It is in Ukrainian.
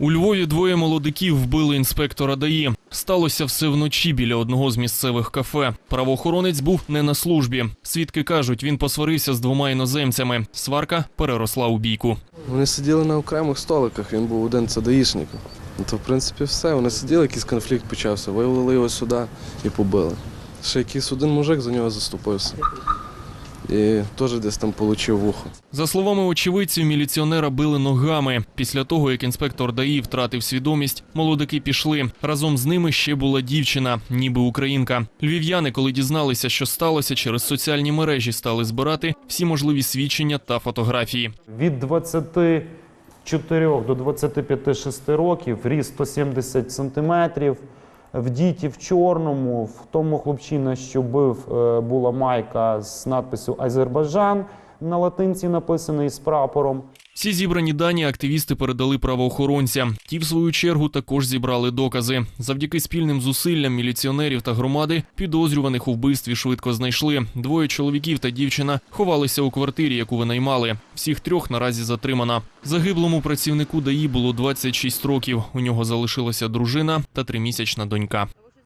У Львові двоє молодиків вбили інспектора ДАІ. Сталося все вночі біля одного з місцевих кафе. Правоохоронець був не на службі. Свідки кажуть, він посварився з двома іноземцями. Сварка переросла у бійку. Вони сиділи на окремих столиках, він був один це. Ну, то, в принципі, все. Вони сиділи, якийсь конфлікт почався, вивели його сюди і побили. Ще якийсь один мужик за нього заступився. І теж десь там отримав вухо. За словами очевидців, міліціонера били ногами. Після того, як інспектор ДАІ втратив свідомість, молодики пішли. Разом з ними ще була дівчина, ніби українка. Львів'яни, коли дізналися, що сталося, через соціальні мережі стали збирати всі можливі свідчення та фотографії. Від 24 до 25-6 років, ріст 170 сантиметрів. В діті в чорному, в тому хлопчина, що бив, е, була майка з надписю Азербайджан на латинці написаний з прапором. Всі зібрані дані активісти передали правоохоронцям. Ті, в свою чергу, також зібрали докази. Завдяки спільним зусиллям міліціонерів та громади підозрюваних у вбивстві швидко знайшли. Двоє чоловіків та дівчина ховалися у квартирі, яку винаймали. Всіх трьох наразі затримана. Загиблому працівнику ДАІ було 26 років. У нього залишилася дружина та тримісячна донька.